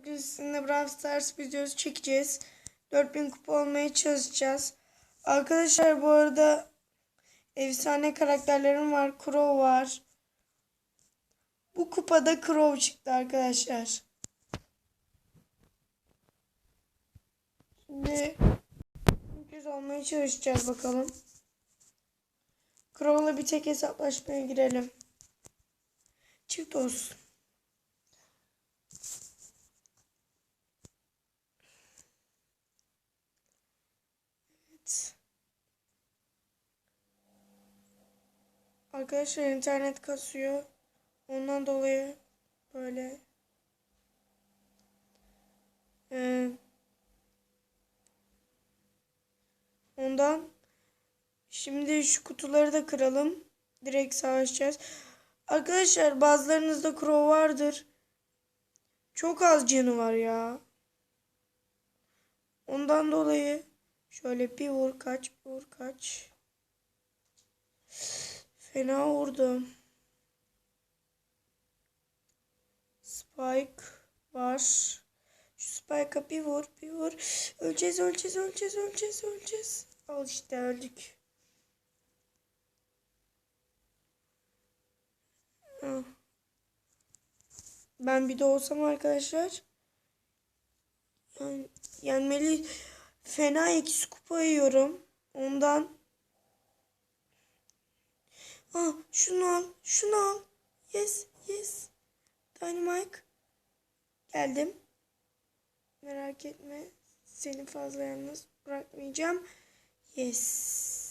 Bugün sizinle Brawl Stars videosu çekeceğiz. 4000 kupa olmaya çalışacağız. Arkadaşlar bu arada efsane karakterlerim var. Crow var. Bu kupada Crow çıktı arkadaşlar. Şimdi 100 olmaya çalışacağız bakalım. Crow'la bir tek hesaplaşmaya girelim. Çift olsun. Arkadaşlar internet kasıyor. Ondan dolayı böyle Ee, ondan şimdi şu kutuları da kıralım. Direkt savaşacağız. Arkadaşlar bazılarınızda crow vardır. Çok az canı var ya. Ondan dolayı şöyle bir vur kaç bir vur kaç. Fena vurdum. Spike var. Şu Spike'a bir vur bir vur. Öleceğiz öleceğiz öleceğiz öleceğiz öleceğiz. Al işte öldük. Ah. Ben bir de olsam arkadaşlar yani yenmeli fena eksi kupa yiyorum. Ondan Ah şunu al şunu al. Yes yes. Dynamite. Geldim. Merak etme. Seni fazla yalnız bırakmayacağım. Yes.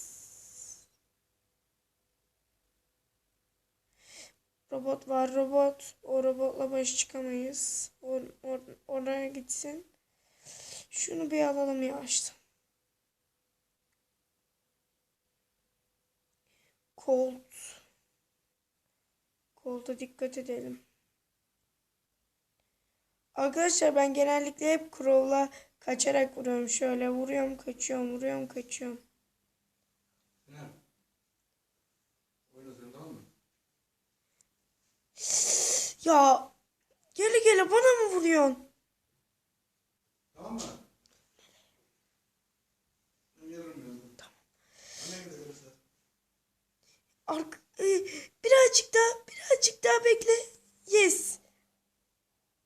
Robot var robot. O robotla baş çıkamayız. Or, or, oraya gitsin. Şunu bir alalım yavaştan. Colt. Colt'a dikkat edelim. Arkadaşlar ben genellikle hep Crow'la kaçarak vuruyorum. Şöyle vuruyorum kaçıyorum vuruyorum kaçıyorum. Ne? Ya gele gele bana mı vuruyorsun? Tamam mı? Ark e, birazcık daha birazcık daha bekle. Yes.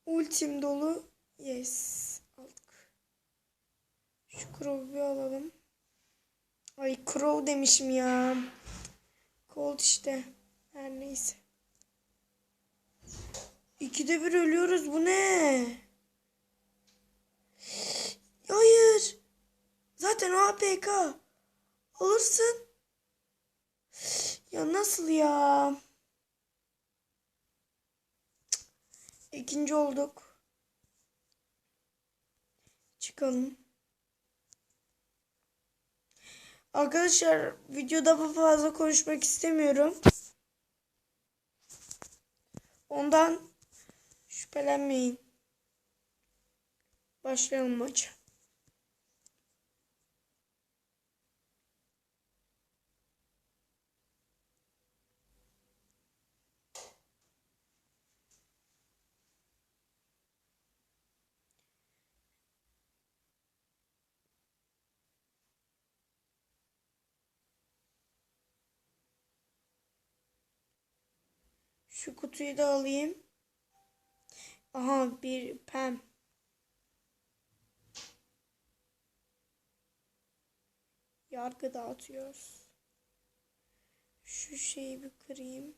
Ultim dolu. Yes. Aldık. Şu Crow'u bir alalım. Ay Crow demişim ya. Colt işte. Her neyse. İkide bir ölüyoruz. Bu ne? Hayır. Zaten APK. Alırsın. Ya nasıl ya? İkinci olduk. Çıkalım. Arkadaşlar videoda fazla konuşmak istemiyorum. Ondan şüphelenmeyin. Başlayalım maça. Şu kutuyu da alayım. Aha bir pem. Yargı dağıtıyoruz. Şu şeyi bir kırayım.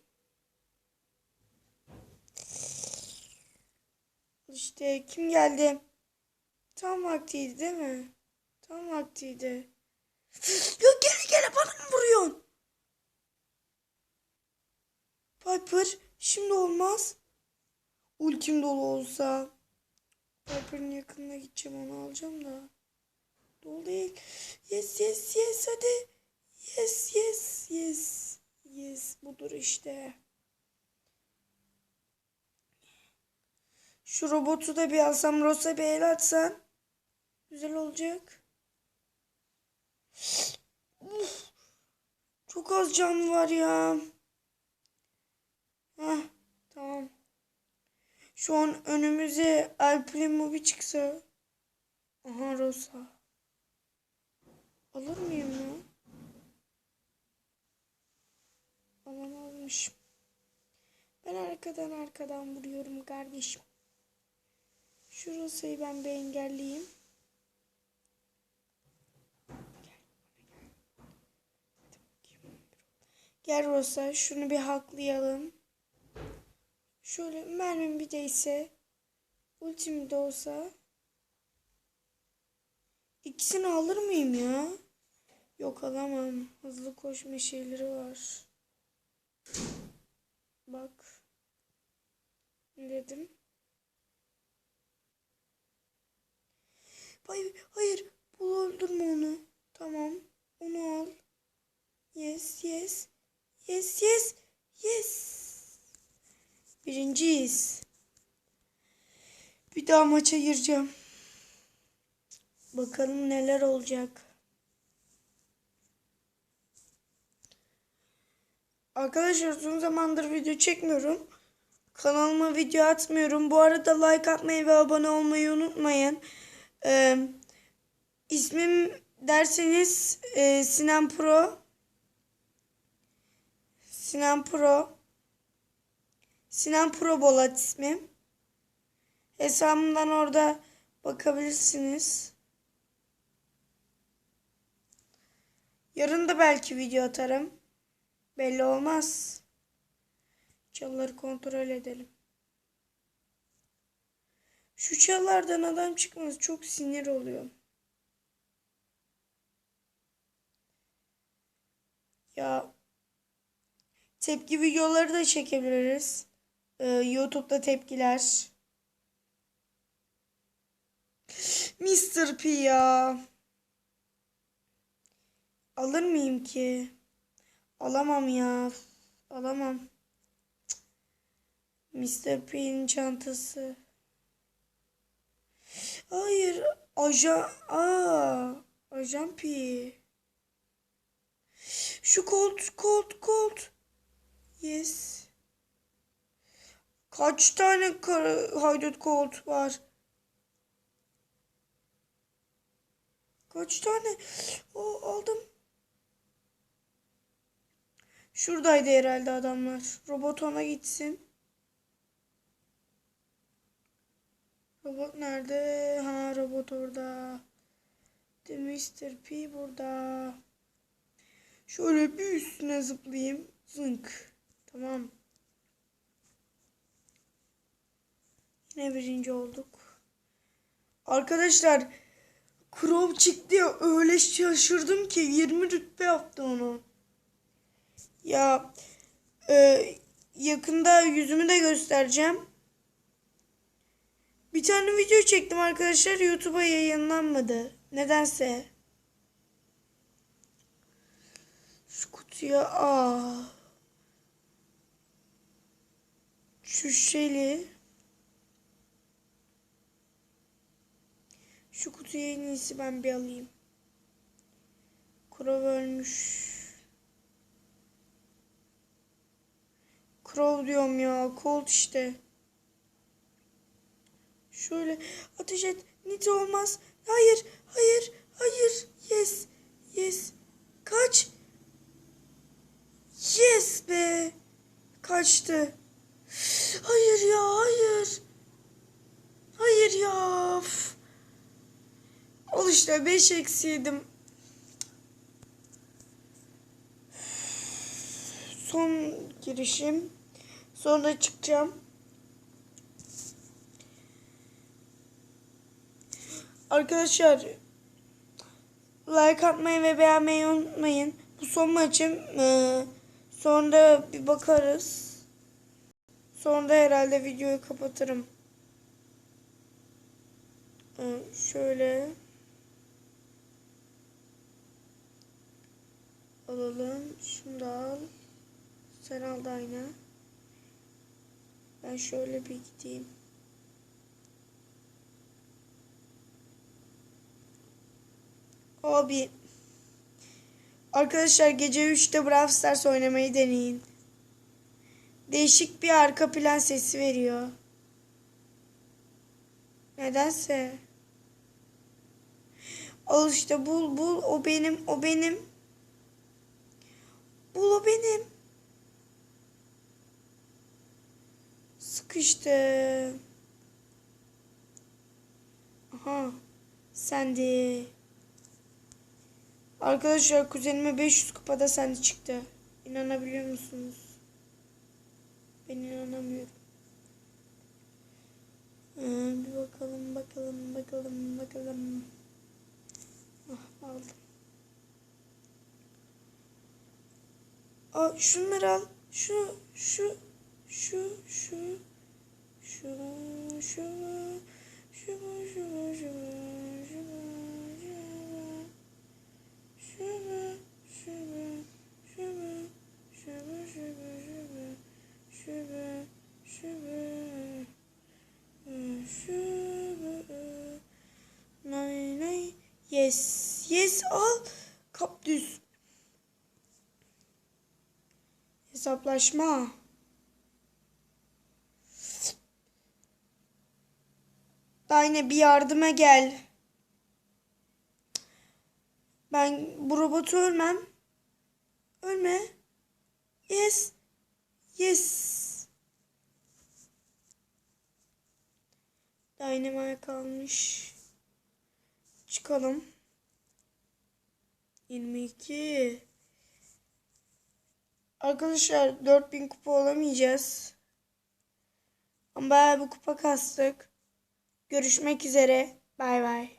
İşte kim geldi? Tam vaktiydi değil mi? Tam vaktiydi. Yok gele gele bana mı vuruyorsun? Piper şimdi olmaz. Ultim dolu olsa. Piper'ın yakınına gideceğim onu alacağım da. Dolu değil. Yes yes yes hadi. Yes yes yes. Yes budur işte. Şu robotu da bir alsam Rosa bir el atsan. Güzel olacak. Uf, çok az can var ya. Heh, tamam. Şu an önümüze bir çıksa. Aha Rosa. Alır mıyım ya? Alamazmışım. Ben arkadan arkadan vuruyorum kardeşim. Şu Rosa'yı ben bir engelleyeyim. Gel Rosa şunu bir haklayalım. Şöyle mermim bir değse. Ultim de olsa. İkisini alır mıyım ya? Yok alamam. Hızlı koşma şeyleri var. Bak. Dedim? Hayır, hayır. Bul öldürme onu. Tamam. Onu al. Yes, yes. Yes, yes. Yes. Birinciyiz. Bir daha maça gireceğim. Bakalım neler olacak. Arkadaşlar uzun zamandır video çekmiyorum. Kanalıma video atmıyorum. Bu arada like atmayı ve abone olmayı unutmayın. Ee, ismim derseniz e, Sinan Pro. Sinan Pro. Sinan Pro Bolat ismim. Hesabımdan orada bakabilirsiniz. Yarın da belki video atarım. Belli olmaz. Çalıları kontrol edelim. Şu çallardan adam çıkmaz. Çok sinir oluyor. Ya tepki videoları da çekebiliriz. Ee, YouTube'da tepkiler. Mr. P ya. Alır mıyım ki? Alamam ya. Alamam. Mr. P'nin çantası. Hayır. Ajan. Aa. Ajan P. Şu kolt, kolt, kolt. Yes. Kaç tane kara, haydut kolt var? Kaç tane? O aldım. Şuradaydı herhalde adamlar. Robot ona gitsin. Robot nerede? Ha robot orada. The Mr. P burada. Şöyle bir üstüne zıplayayım. Zınk. Tamam. Yine birinci olduk. Arkadaşlar Crow çıktı ya öyle şaşırdım ki 20 rütbe yaptı onu. Ya e, yakında yüzümü de göstereceğim. Bir tane video çektim arkadaşlar YouTube'a yayınlanmadı. Nedense. Şu kutuya aa. Şu şeyli. Kutuyu en iyisi ben bir alayım. Kurov ölmüş. Crow diyorum ya. Colt işte. Şöyle ateş et. Nite olmaz. Hayır. Hayır. Hayır. Yes. Yes. Kaç. Yes be. Kaçtı. Hayır ya. Hayır. Hayır ya. Üf. Al işte 5 eksiydim. Son girişim. Sonra çıkacağım. Arkadaşlar like atmayı ve beğenmeyi unutmayın. Bu son maçım. Ee, sonra bir bakarız. Sonra herhalde videoyu kapatırım. Ee, şöyle alalım. Şunu da al. Sen al da aynı. Ben şöyle bir gideyim. Abi. Arkadaşlar gece 3'te Brawl Stars oynamayı deneyin. Değişik bir arka plan sesi veriyor. Nedense. Al işte bul bul o benim o benim. Bul o benim. Sıkıştı. Aha. Sendi. Arkadaşlar kuzenime 500 kupada sendi çıktı. İnanabiliyor musunuz? Ben inanamıyorum. Ee, bir bakalım bakalım bakalım bakalım. Ah, aldım. Aa, şunları al. Şu şu şu şu şu şu şu şu şu şu. Yes, yes al. Kaptüs. Hesaplaşma. Daha yine bir yardıma gel. Ben bu robotu ölmem. Ölme. Yes. Yes. Dynamite kalmış. Çıkalım. 22. Arkadaşlar 4000 kupa olamayacağız. Ama bayağı bir kupa kastık. Görüşmek üzere. Bay bay.